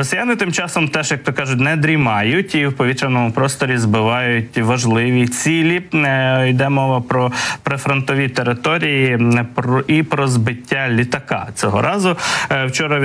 Росіяни тим часом теж, як то кажуть, не дрімають і в повітряному просторі збивають важливі цілі. Е, Йде мова про прифронтові території про і про збиття літака. Цього разу е, вчора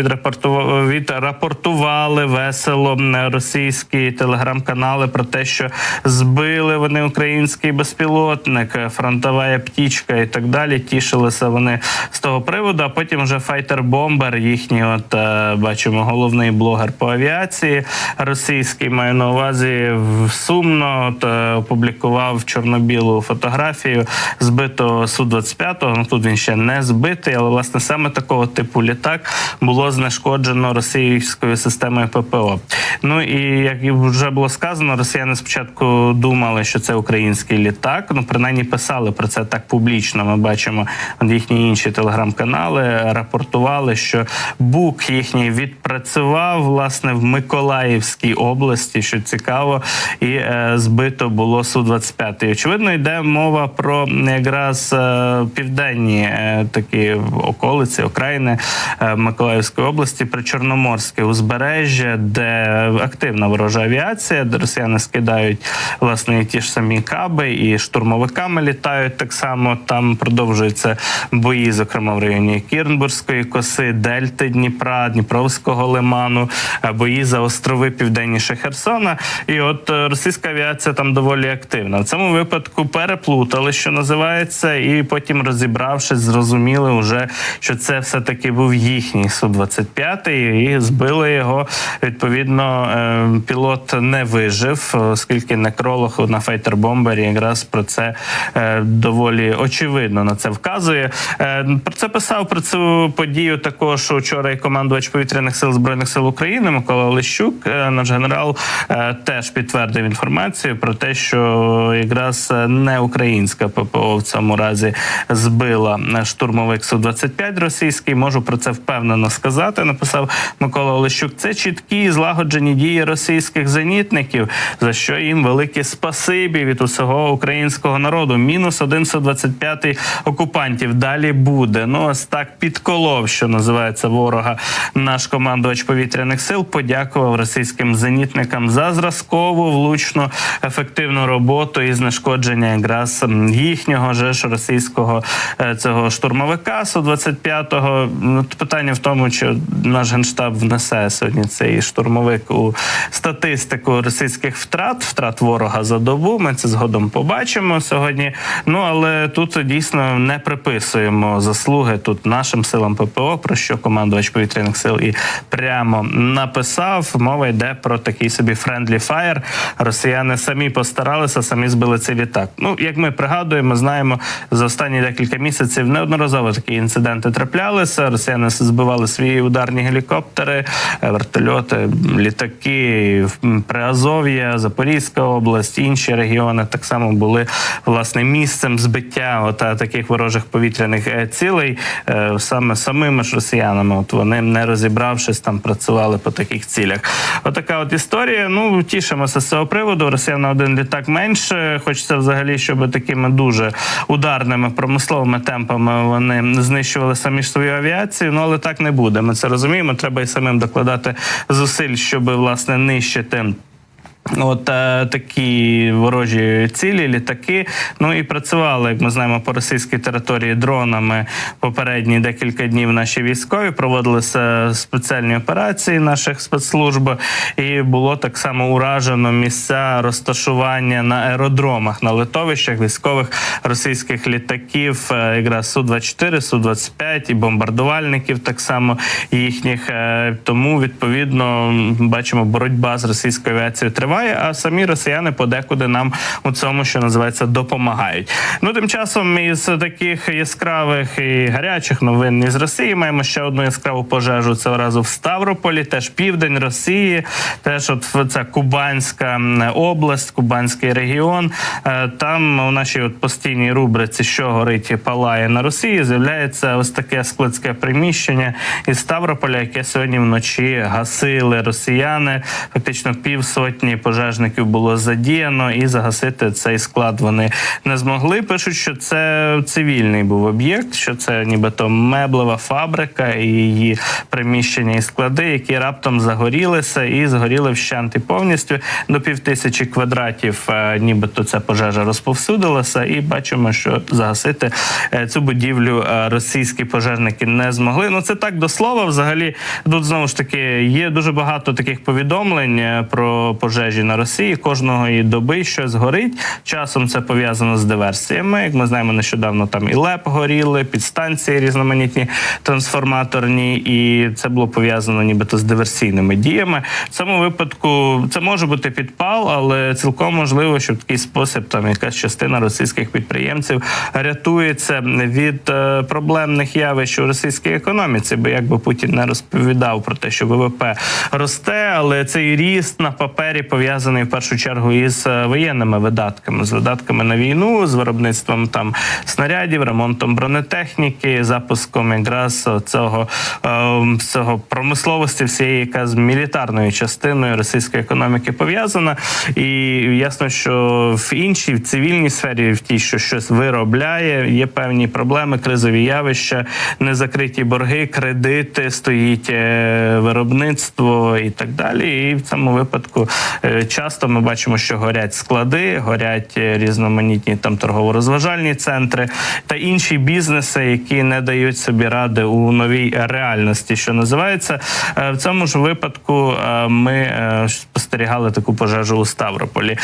відрапортували, весело російські телеграм-канали про те, що збили вони український безпілотник, е, фронтова птічка і так далі. Тішилися вони з того приводу. А потім вже файтер-бомбер, їхній, от е, бачимо, головний блогер по авіації російський маю на увазі сумно е, опублікував чорно-білу фотографію збитого су 25 Ну тут він ще не збитий, але власне саме такого типу літак було знешкоджено російською системою ППО. Ну і як вже було сказано, росіяни спочатку думали, що це український літак. Ну принаймні писали про це так публічно. Ми бачимо їхні інші телеграм-канали рапортували, що БУК їхній відпрацював власне в Миколаївській області, що цікаво, і е, збито було су 25 Очевидно, йде мова про якраз е, південні е, такі околиці, окраїни е, Миколаївської області, причорноморське узбережжя, де активна ворожа авіація, де росіяни скидають власне і ті ж самі каби, і штурмовиками літають так само. Там продовжуються бої, зокрема в районі Кірнбурзької коси, Дельти Дніпра, Дніпровського лиману, бої за острови південніше Херсона. І от е, російська авіація там доволі активна. В цьому випадку переплутали, що називається, і потім розібравшись, зрозуміли вже, що це все таки був їхній су 25 і збили його. Відповідно, е, пілот не вижив, оскільки некролог на файтер-бомбері якраз про це е, доволі очевидно на це вказує. Е, Про це писав про цю подію також учора і командувач повітряних сил збройних сил України Микола Лещук. Е, Наш генерал е, теж підтвердив інформацію про те, що якраз е, не українська ППО в цьому разі збила штурмовик су 25 російський. Можу про це впевнено сказати. Написав Микола Олещук. Це чіткі злагоджені дії російських зенітників, за що їм велике спасибі від усього українського народу. Мінус один су 25 окупантів. Далі буде. Ну ось так підколов, що називається ворога. Наш командувач повітряних сил подякував російським зенітникам за зразкову, влучну, ефективну роботу і знешкодження якраз їхнього же ж російського е, цього штурмовика су 25-го. Ну, т- питання в тому, чи наш генштаб внесе сьогодні цей штурмовик у статистику російських втрат, втрат ворога за добу. Ми це згодом побачимо сьогодні. Ну але тут дійсно не приписуємо заслуги тут нашим силам ППО, про що командувач повітряних сил і прямо написав. Мова йде про такий собі friendly fire. Росіяни самі постаралися, самі збили цей літак. Ну як ми пригадуємо, знаємо за останні декілька місяців неодноразово такі інциденти траплялися. Росіяни збивали свої ударні гелікоптери, е, вертольоти, літаки в Приазов'я, Запорізька область, інші регіони так само були власне місцем збиття от, е, таких ворожих повітряних е, цілей саме самими ж росіянами. От вони не розібравшись там працювали по таких цілях. Отака от історія. Ну тішимося з цього приводу. Росія на один літак менше. Хочеться взагалі, щоб такими дуже ударними промисловими темпами вони знищували самі ж свою авіацію. Ну але так не буде. Ми це розуміємо. Треба і самим докладати зусиль, щоб власне нищити. От е, такі ворожі цілі, літаки. Ну і працювали, як ми знаємо, по російській території дронами попередні декілька днів. Наші військові проводилися спеціальні операції наших спецслужб, і було так само уражено місця розташування на аеродромах на литовищах військових російських літаків, е, якраз су 24 су 25 і бомбардувальників, так само їхніх. Е, Тому відповідно бачимо, боротьба з російською авіацією триває, а самі росіяни подекуди нам у цьому, що називається, допомагають. Ну тим часом із таких яскравих і гарячих новин із Росії маємо ще одну яскраву пожежу. Цього разу в Ставрополі, теж південь Росії, теж от це Кубанська область, Кубанський регіон. Е, Там у нашій от постійній рубриці, що горить і палає на Росії, з'являється ось таке складське приміщення із Ставрополя, яке сьогодні вночі гасили росіяни. Фактично півсотні пожежників було задіяно, і загасити цей склад вони не змогли. Пишуть, що це цивільний був об'єкт, що це нібито меблева фабрика і її приміщення і склади, які раптом загорілися і згоріли вщент і повністю до півтисячі квадратів. е, Нібито ця пожежа розповсюдилася, і бачимо, що загасити е, цю будівлю е, російські пожежники не змогли. Ну це так до слова. Взагалі, тут знову ж таки є дуже багато таких повідомлень про пожежі на Росії. Кожного і доби щось горить. Часом це пов'язано з диверсіями. Як ми знаємо, нещодавно там і ЛЕП горіли, підстанції різноманітні трансформаторні, і це було пов'язано нібито з диверсійними діями. В цьому випадку це може бути підпал, але цілком можливо, що в такий спосіб там якась частина російських підприємців рятується від е, проблемних явищ у російській економіці. Бо якби Путін не розповідав про те, що ВВП росте, але цей ріст на папері пов'язаний в першу чергу із е, воєнними видатками, з видатками на війну, з виробництвом там снарядів, ремонтом бронетехніки, запуском якраз цього, е, цього промисловості, всієї, яка з мілітарною частиною російської економіки пов'язана. І ясно, що в іншій в цивільній сфері, в тій, що щось виробляє, є певні проблеми, кризові явища, незакриті борги, кредити, стоїть е, виробництво і так далі. І в цьому випадку е, часто ми бачимо, що горять склади, горять е, різноманітні там торгово-розважальні центри та інші бізнеси, які не дають собі ради у новій реальності, що називається. Е, В цьому ж випадку е, ми спостерігали таку пожежу у Ставрополі.